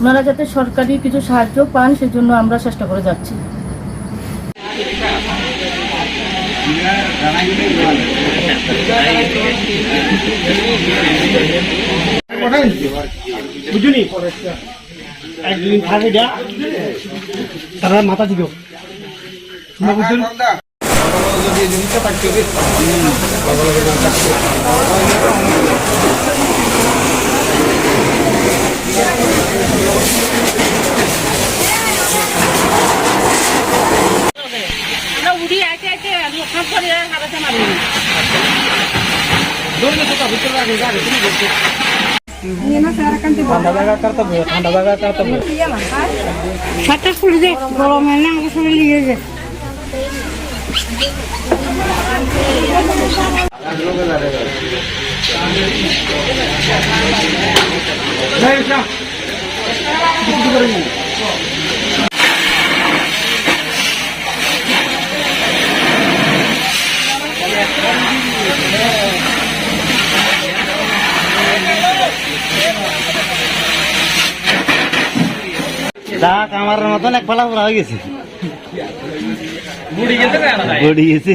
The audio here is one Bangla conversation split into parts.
ওনারা যাতে সরকারি কিছু সাহায্য পান, সেজন্য আমরা চেষ্টা করে যাচ্ছি। তারা মাথা দিল। বুঝুন? ঠান্ডা জায়গা কর্তব্য ঠান্ডা জায়গা কর্তব্য সাতটা খুলে দে গরমে না আমাকে সবাই নিয়ে যায় যাক আমার মতন এক পালা হয়ে গেছে। বুড়ি গেছে।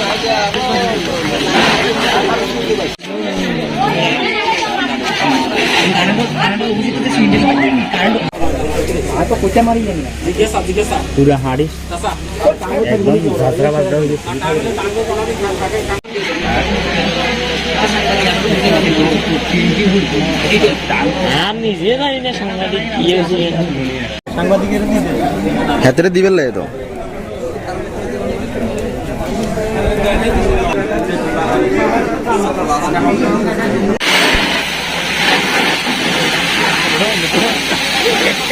পুরা হাড়ি একদম ঝাঁঝরা বাজরা হয়ে গেছে সাংবাদিকের দিবেন লাগে তো।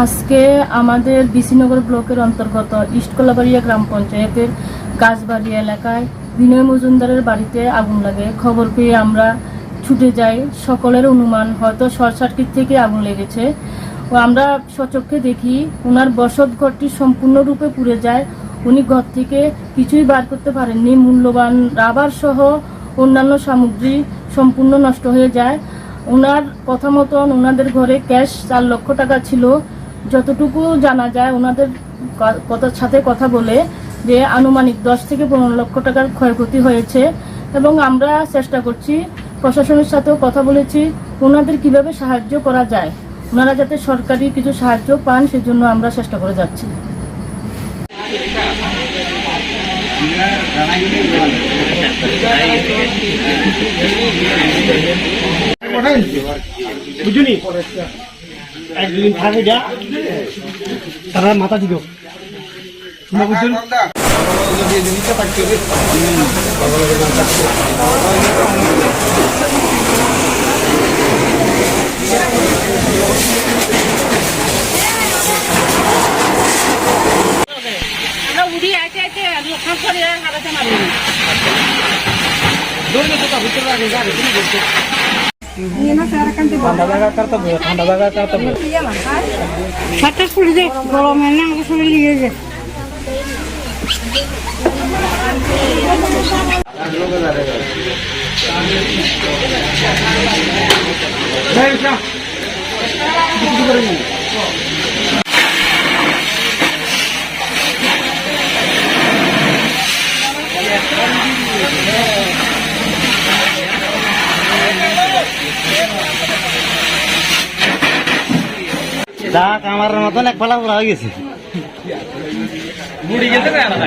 আজকে আমাদের বিশিনগর ব্লকের অন্তর্গত ইস্ট কলাবাড়িয়া গ্রাম পঞ্চায়েতের গাছবাড়ি এলাকায় বিনয় মজুমদারের বাড়িতে আগুন লাগে। খবর পেয়ে আমরা ছুটে যাই। সকলের অনুমান হয়তো শর্ট সার্কিট থেকে আগুন লেগেছে। আমরা সচক্ষে দেখি ওনার বসত ঘরটি সম্পূর্ণরূপে পুড়ে যায়। উনি ঘর থেকে কিছুই বার করতে পারেননি। মূল্যবান রাবার সহ অন্যান্য সামগ্রী সম্পূর্ণ নষ্ট হয়ে যায়। ওনার কথা মতন ওনাদের ঘরে ক্যাশ চার লক্ষ টাকা ছিল। যতটুকু জানা যায় ওনাদের কথার সাথে কথা বলে যে আনুমানিক দশ থেকে পনেরো লক্ষ টাকার ক্ষয়ক্ষতি হয়েছে এবং আমরা চেষ্টা করছি প্রশাসনের সাথেও কথা বলেছি ওনাদের কীভাবে সাহায্য করা যায়। ওনারা যাতে সরকারি কিছু সাহায্য পান, সেজন্য আমরা চেষ্টা করে যাচ্ছি। তারা মাথা শুনে বুঝছেন আমরা আইতে আইতে লোকসান করে হারাতে মারি শার্টটা খুলে দে গরমে না আমাকে শরীর নিয়ে যায় যাক মতন এক পালা হয়ে গেছে। বুড়ি গেছে না আলাদা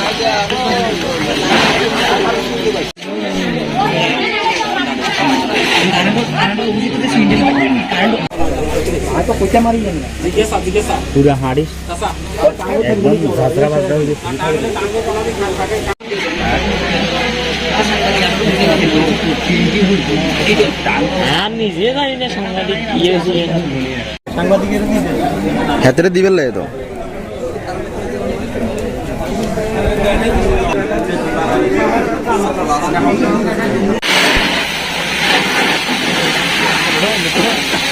পুরা হাড়ি। চাচা একদম ঝাঁঝরা বাজরা হয়ে নিজে জানি না সাংবাদিক কি হয়েছে। হাতেরে দিবেন লাগে তো। আরে রাকেশ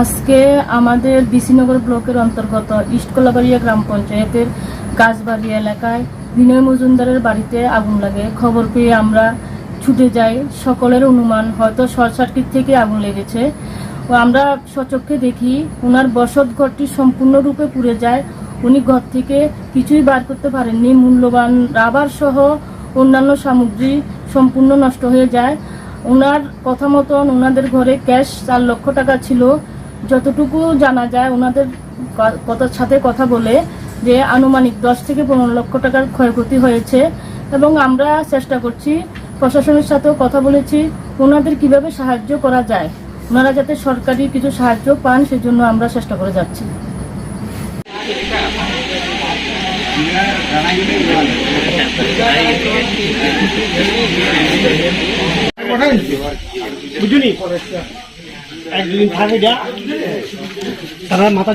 আজকে আমাদের বিসিনগর ব্লকের অন্তর্গত ইস্টকলাবাড়িয়া গ্রাম পঞ্চায়েতের গাছবাড়ি এলাকায় বিনয় মজুমদারের বাড়িতে আগুন লাগে। খবর পেয়ে আমরা ছুটে যাই। সকলের অনুমান হয়তো শর্ট সার্কিট থেকে আগুন লেগেছে। আমরা সচক্ষে দেখি ওনার বসত ঘরটি সম্পূর্ণরূপে পুড়ে যায়। উনি ঘর থেকে কিছুই বার করতে পারেননি। মূল্যবান রাবার সহ অন্যান্য সামগ্রী সম্পূর্ণ নষ্ট হয়ে যায়। ওনার কথা মতন ওনাদের ঘরে ক্যাশ চার লক্ষ টাকা ছিল। যতটুকু জানা যায় ওনাদের কথার সাথে কথা বলে যে আনুমানিক দশ থেকে পনেরো লক্ষ টাকার ক্ষয়ক্ষতি হয়েছে এবং আমরা চেষ্টা করছি প্রশাসনের সাথেও কথা বলেছি ওনাদের কীভাবে সাহায্য করা যায়। ওনারা যাতে সরকারি কিছু সাহায্য পান সেজন্য আমরা চেষ্টা করে যাচ্ছি। তারা মাথা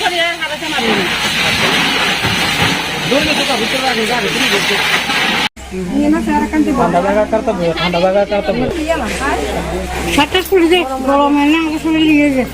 করে হারাতে মারি ঠান্ডা জায়গা কর্তব্য ঠান্ডা জায়গা কর্তব্য শার্টটা খুলে দে গরমে না আমাকে সবাই নিয়ে যায়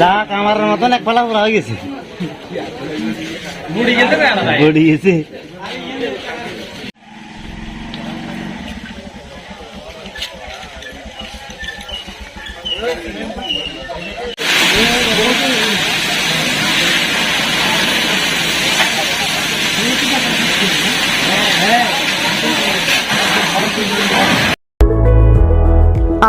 যাক আমার মতন এক পালা হয়ে গেছে। বুড়ি গেছে।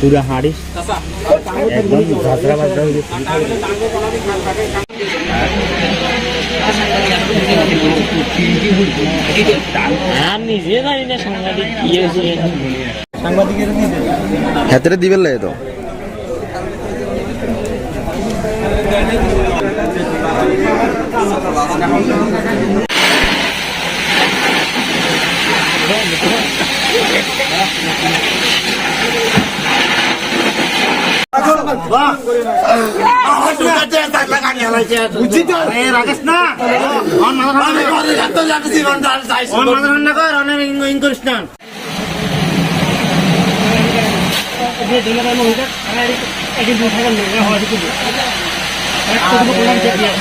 পুরা চাচা একদম ঝাঁঝরা বাজরা হয়ে নিজে বুঝছি তো আরে রাকেশ না অন মাথা ঠান্ডা কর যাতো যাতো জীবন ডাল যাইছ অন মাথা ঠান্ডা কর অন ইং ইং করিস না একদিন থাকার লোক হয়